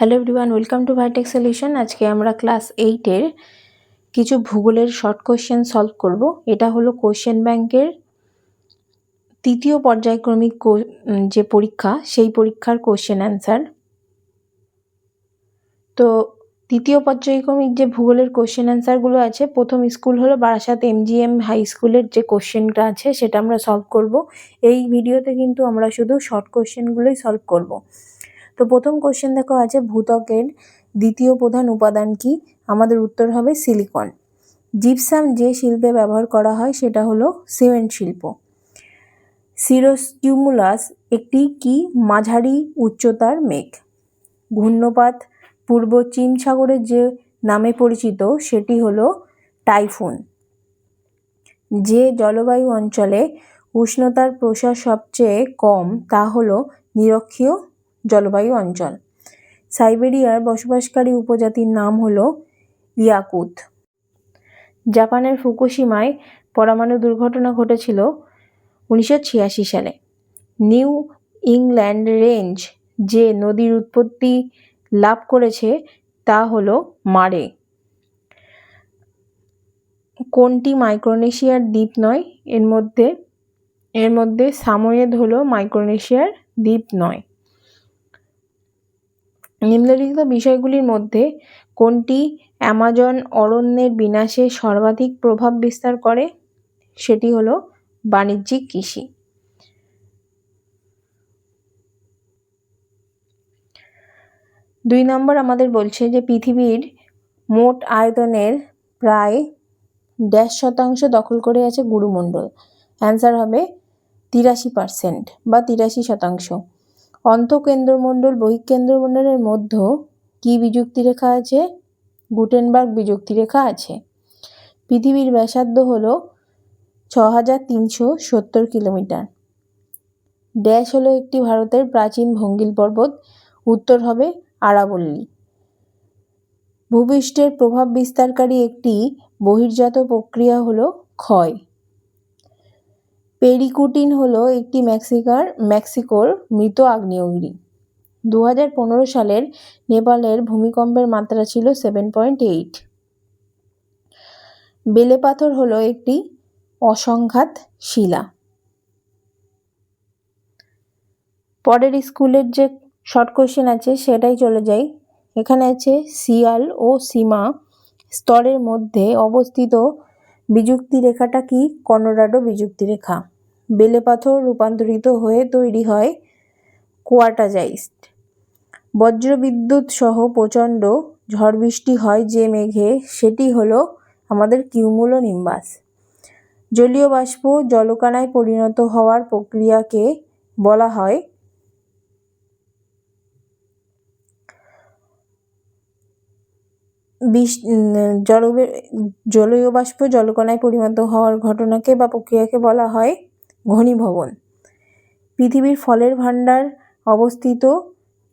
Hello everyone, welcome to Vitech solution. আজকে আমরা class এইটের কিছু ভূগোলের শর্ট কোশ্চেন সলভ করব। এটা হলো কোশ্চেন ব্যাংকের তৃতীয় পর্যায়ক্রমিক যে পরীক্ষা, সেই পরীক্ষার কোশ্চেন অ্যান্সার। তো তৃতীয় পর্যায়ক্রমিক যে ভূগোলের কোশ্চেন অ্যান্সারগুলো আছে, প্রথম স্কুল হলো বারাসাত এমজিএম হাই স্কুলের যে কোশ্চেনটা আছে, সেটা আমরা সলভ করব। এই ভিডিওতে কিন্তু আমরা শুধু শর্ট কোশ্চেনগুলোই সলভ করব। তো প্রথম কোশ্চেন দেখো, আছে ভূত্বকের দ্বিতীয় প্রধান উপাদান কি? আমাদের উত্তর হবে সিলিকন জিপসাম যে শিল্পে ব্যবহার করা হয় সেটা হলো সিমেন্ট শিল্প। সিরোস্কিউমুলাস একটি কি? মাঝারি উচ্চতার মেঘ। ঘূর্ণপাত পূর্ব চীন সাগরের যে নামে পরিচিত, সেটি হলো টাইফুন। যে জলবায়ু অঞ্চলে উষ্ণতার প্রসার সবচেয়ে কম, তা হলো নিরক্ষীয় জলবায়ু অঞ্চল। সাইবেরিয়ার বসবাসকারী উপজাতির নাম হল ইয়াকুত। জাপানের ফুকুশিমায় পরমাণু দুর্ঘটনা ঘটেছিল উনিশশো ছিয়াশি সালে। নিউ ইংল্যান্ড রেঞ্জ যে নদীর উৎপত্তি লাভ করেছে তা হল মারে। কোনটি মাইক্রোনেশিয়ার দ্বীপ নয়? এর মধ্যে এর মধ্যে সামোয়েদ হলো মাইক্রোনেশিয়ার দ্বীপ নয়। নিম্নলিখিত বিষয়গুলির মধ্যে কোনটি অ্যামাজন অরণ্যের বিনাশে সর্বাধিক প্রভাব বিস্তার করে? সেটি হলো বাণিজ্যিক কৃষি। দুই নম্বর আমাদের বলছে যে পৃথিবীর মোট আয়তনের প্রায় ড্যাশ শতাংশ দখল করে আছে গুরুমণ্ডল। অ্যান্সার হবে তিরাশি পার্সেন্ট বা তিরাশি শতাংশ। অন্তঃকেন্দ্রমণ্ডল, বহিঃকেন্দ্রমণ্ডলের মধ্যে কি বিযুক্তি রেখা আছে? গুটেনবার্গ বিযুক্তি রেখা আছে। পৃথিবীর ব্যাসার্ধ হল ছ হাজার তিনশো সত্তর কিলোমিটার। ড্যাশ হলো একটি ভারতের প্রাচীন ভঙ্গিল পর্বত। উত্তর হবে আরাবল্লী। ভূপৃষ্ঠের প্রভাব বিস্তারকারী একটি বহির্জাত প্রক্রিয়া হলো ক্ষয়। পেরিকুটিন হলো একটি মেক্সিকার, মেক্সিকোর মৃত আগ্নেয়গিরি। দু হাজার পনেরো সালের নেপালের ভূমিকম্পের মাত্রা ছিল সেভেন পয়েন্ট এইট। বেলে পাথর হলো একটি অসংঘাত শিলা। পরের স্কুলের যে শর্ট কোয়েশ্চেন আছে, সেটাই চলে যাই। এখানে আছে সিয়াল ও সীমা স্তরের মধ্যে অবস্থিত বিযুক্তি রেখাটা কি? কর্নোরাডো বিযুক্তি রেখা বেলে পাথর রূপান্তরিত হয়ে তৈরি হয় কোয়াটাজাইস্ট বজ্রবিদ্যুৎ সহ প্রচণ্ড ঝড় বৃষ্টি হয় যে মেঘে, সেটি হলো আমাদের কিউমুলো নিম্বাস জলীয় বাষ্প জলকানায় পরিণত হওয়ার প্রক্রিয়াকে বলা হয় বিশ জল জলীয় বাষ্প জলকণায় পরিণত হওয়ার ঘটনাকে বা প্রক্রিয়াকে বলা হয় ঘনীভবন। পৃথিবীর ফলের ভাণ্ডার অবস্থিত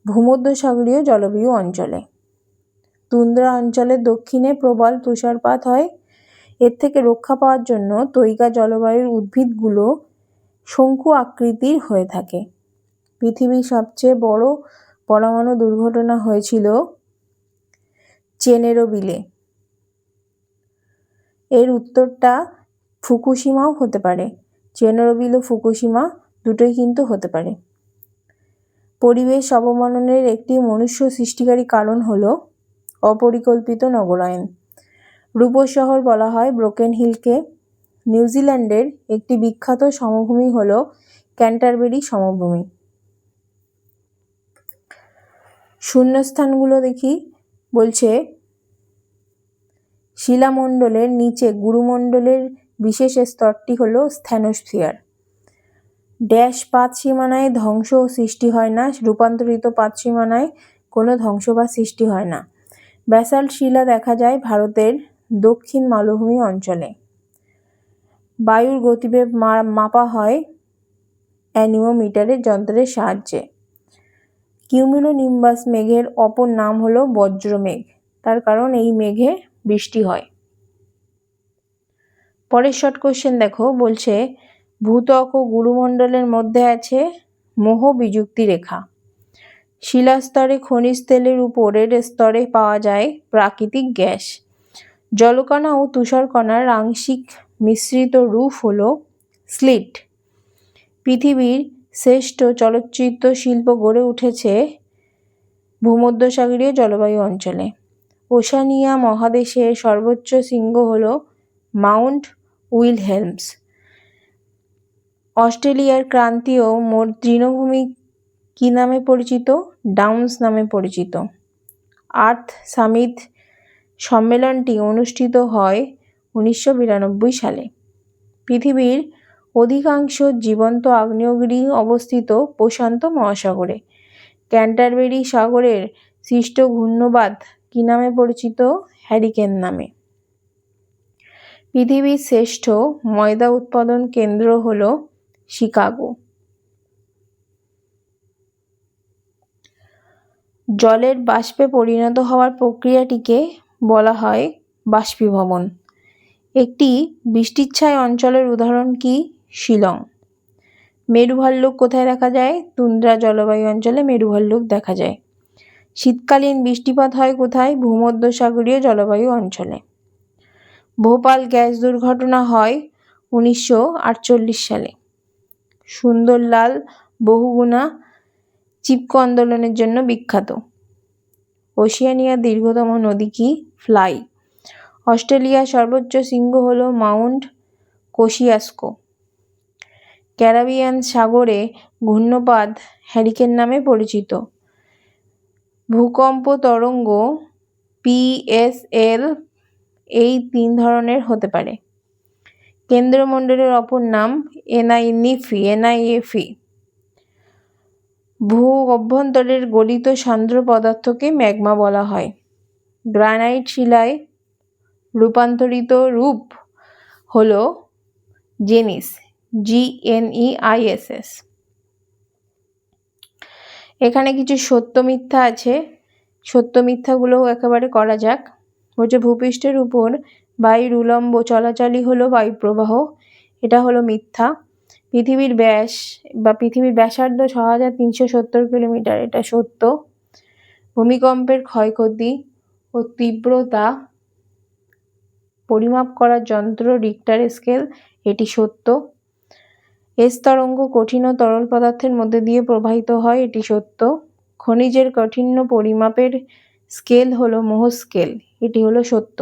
ভূমধ্যসাগরীয় জলবায়ু অঞ্চলে। তুন্দ্রা অঞ্চলের দক্ষিণে প্রবল তুষারপাত হয়। এর থেকে রক্ষা পাওয়ার জন্য তৈকা জলবায়ুর উদ্ভিদগুলো শঙ্কু আকৃতির হয়ে থাকে। পৃথিবীর সবচেয়ে বড় পরমাণু দুর্ঘটনা হয়েছিল চেনেরোবিলে এর উত্তরটা ফুকুশিমাও হতে পারে। চেনেরোবিল ও ফুকুশিমা দুটোই কিন্তু হতে পারে। পরিবেশ অবমাননের একটি মনুষ্য সৃষ্টিকারী কারণ হল অপরিকল্পিত নগরায়ন। রূপস শহর বলা হয় ব্রোকেন হিলকে। নিউজিল্যান্ডের একটি বিখ্যাত সমভূমি হল ক্যান্টারবেরি সমভূমি। শূন্যস্থানগুলো দেখি। বলছে, শিলামণ্ডলের নিচে গুরুমণ্ডলের বিশেষ স্তরটি হল স্থ্যানোস্ফিয়ার ড্যাশ পাত সীমানায় ধ্বংস সৃষ্টি হয় না, রূপান্তরিত পাত সীমানায় কোনো ধ্বংস বা সৃষ্টি হয় না। ব্যাসাল্ট শিলা দেখা যায় ভারতের দক্ষিণ মালভূমি অঞ্চলে। বায়ুর গতিবেগ মাপা হয় অ্যানিমোমিটারের যন্ত্রের সাহায্যে। কিউমিলো নিম্বাস মেঘের অপর নাম হলো বজ্রমেঘ। তার কারণ এই মেঘে বৃষ্টি হয়। পরের শর্ট কোশ্চেন দেখো, বলছে, ভূত্বক ও গুরুমণ্ডলের মধ্যে আছে মোহ বিযুক্তি রেখা। শিলাস্তরে খনিজ তেলের উপরের স্তরে পাওয়া যায় প্রাকৃতিক গ্যাস। জলকণা ও তুষারকণার আংশিক মিশ্রিত রূপ হল স্লিট। পৃথিবীর শ্রেষ্ঠ চলচ্চিত্র শিল্প গড়ে উঠেছে ভূমধ্যসাগরীয় জলবায়ু অঞ্চলে। ওশানিয়া মহাদেশের সর্বোচ্চ শৃঙ্গ হল মাউন্ট উইলহেলমস। অস্ট্রেলিয়ার ক্রান্তীয় মোট তৃণভূমি কী নামে পরিচিত? ডাউন্স নামে পরিচিত। আর্থ সামিট সম্মেলনটি অনুষ্ঠিত হয় উনিশশো বিরানব্বই সালে। পৃথিবীর অধিকাংশ জীবন্ত আগ্নেয়গিরি অবস্থিত প্রশান্ত মহাসাগরে। ক্যান্টারবেরি সাগরের সৃষ্ট ঘূর্ণবাদ কী নামে পরিচিত? হ্যারিকেন নামে। পৃথিবীর শ্রেষ্ঠ ময়দা উৎপাদন কেন্দ্র হল শিকাগো। জলের বাষ্পে পরিণত হওয়ার প্রক্রিয়াটিকে বলা হয় বাষ্পীভবন। একটি বৃষ্টিচ্ছায় অঞ্চলের উদাহরণ কি? শিলং। মেরুভাল্লুক কোথায় দেখা যায়? তুন্দ্রা জলবায়ু অঞ্চলে মেরু ভাল্লুক দেখা যায়। শীতকালীন বৃষ্টিপাত হয় কোথায়? ভূমধ্যসাগরীয় জলবায়ু অঞ্চলে। ভোপাল গ্যাস দুর্ঘটনা হয় উনিশশো আটচল্লিশ সালে। সুন্দরলাল বহুগুণা চিপকো আন্দোলনের জন্য বিখ্যাত। ওশিয়ানিয়ার দীর্ঘতম নদী কি? ফ্লাই। অস্ট্রেলিয়ার সর্বোচ্চ শৃঙ্গ হল মাউন্ট কোশিয়াস্কো। ক্যারাবিয়ান সাগরে ঘূর্ণপাত হ্যারিকেন নামে পরিচিত। ভূকম্প তরঙ্গ পিএসএল এই তিন ধরনের হতে পারে। কেন্দ্রমণ্ডলের অপর নাম এনআইনিফি এনআইএফি ভূ অভ্যন্তরের গলিত সান্দ্র পদার্থকে ম্যাগমা বলা হয়। গ্রানাইট শিলায় রূপান্তরিত রূপ হল জেনিস। জিএনইআইএসএস এখানে কিছু সত্য মিথ্যা আছে। সত্য মিথ্যাগুলো একেবারে করা যাক। বলছে, ভূপৃষ্ঠের উপর বায়ুর উলম্ব চলাচলই হলো বায়ুপ্রবাহ। এটা হলো মিথ্যা। পৃথিবীর ব্যাস বা পৃথিবীর ব্যাসার্ধ ছ হাজার তিনশো সত্তর কিলোমিটার, এটা সত্য। ভূমিকম্পের ক্ষয়ক্ষতি ও তীব্রতা পরিমাপ করার যন্ত্র রিক্টার স্কেল এটি সত্য। এস তরঙ্গ কঠিন ও তরল পদার্থের মধ্যে দিয়ে প্রবাহিত হয়, এটি সত্য। খনিজের কাঠিন্য পরিমাপের স্কেল হলো মোহ স্কেল, এটি হলো সত্য।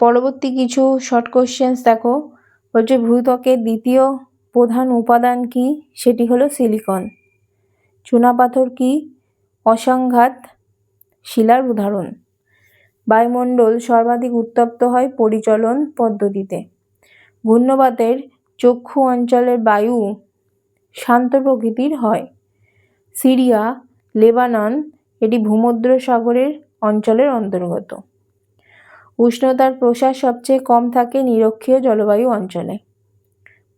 পরবর্তী কিছু শর্ট কোশ্চেন্স দেখো। বলছে, ভূত্বকের দ্বিতীয় প্রধান উপাদান কি? সেটি হলো সিলিকন। চুনাপাথর কি? অসংঘাত শিলার উদাহরণ। বায়ুমণ্ডল সর্বাধিক উত্তপ্ত হয় পরিচলন পদ্ধতিতে। ঘূর্ণবাতের চক্ষু অঞ্চলের বায়ু শান্ত প্রকৃতির হয়। সিরিয়া, লেবানন এটি ভূমধ্য সাগরের অঞ্চলের অন্তর্গত। উষ্ণতার প্রসার সবচেয়ে কম থাকে নিরক্ষীয় জলবায়ু অঞ্চলে।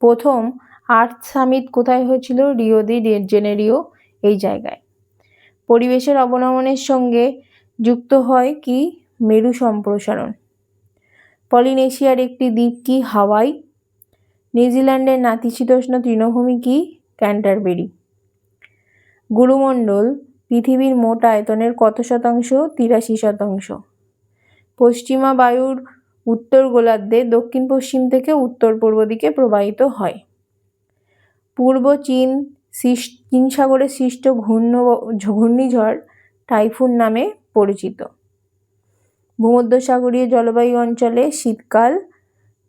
প্রথম আর্থ সামিট কোথায় হয়েছিল? রিও দি জেনেরিও এই জায়গায়। পরিবেশের অবনমনের সঙ্গে যুক্ত হয় কি? মেরু সম্প্রসারণ। পলিনেশিয়ার একটি দ্বীপ কি হাওয়াই? নিউজিল্যান্ডের নাতিশীতোষ্ণ তৃণভূমি কি? ক্যান্টারবেরি। গুরুমণ্ডল, পৃথিবীর মোট আয়তনের কত শতাংশ? তিরাশি শতাংশ। পশ্চিমা বায়ুর উত্তর গোলার্ধে দক্ষিণ পশ্চিম থেকে উত্তর পূর্ব দিকে প্রবাহিত হয়। পূর্ব চীন চীন সাগরে সৃষ্ট ঘূর্ণ, ঘূর্ণিঝড় টাইফুন নামে পরিচিত। ভূমধ্যসাগরীয় জলবায়ু অঞ্চলে শীতকাল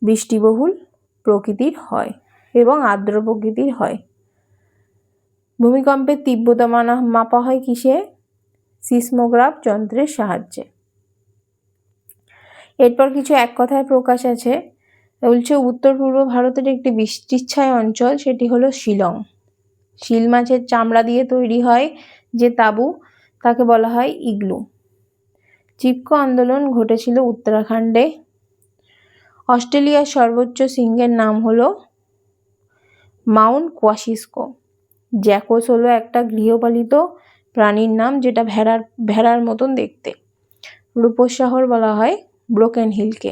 বৃষ্টিবহুল প্রকৃতির হয় এবং আর্দ্র প্রকৃতির হয়। ভূমিকম্পের তীব্রতা মানা, মাপা হয় কিসে? সিসমোগ্রাফ যন্ত্রের সাহায্যে। এরপর কিছু এক কথায় প্রকাশ আছে। বলছে উত্তর পূর্ব ভারতের একটি বৃষ্টিচ্ছায় অঞ্চল, সেটি হলো শিলং। শিল মাছের চামড়া দিয়ে তৈরি হয় যে তাঁবু, তাকে বলা হয় ইগলু। চিপকো আন্দোলন ঘটেছিল উত্তরাখণ্ডে। অস্ট্রেলিয়ার সর্বোচ্চ সিংহের নাম হল মাউন্ট কোয়াশিস্কো জ্যাকোস হলো একটা গৃহপালিত প্রাণীর নাম যেটা ভেড়ার ভেড়ার মতন দেখতে। রূপস শহর বলা হয় ব্রোকেন হিলকে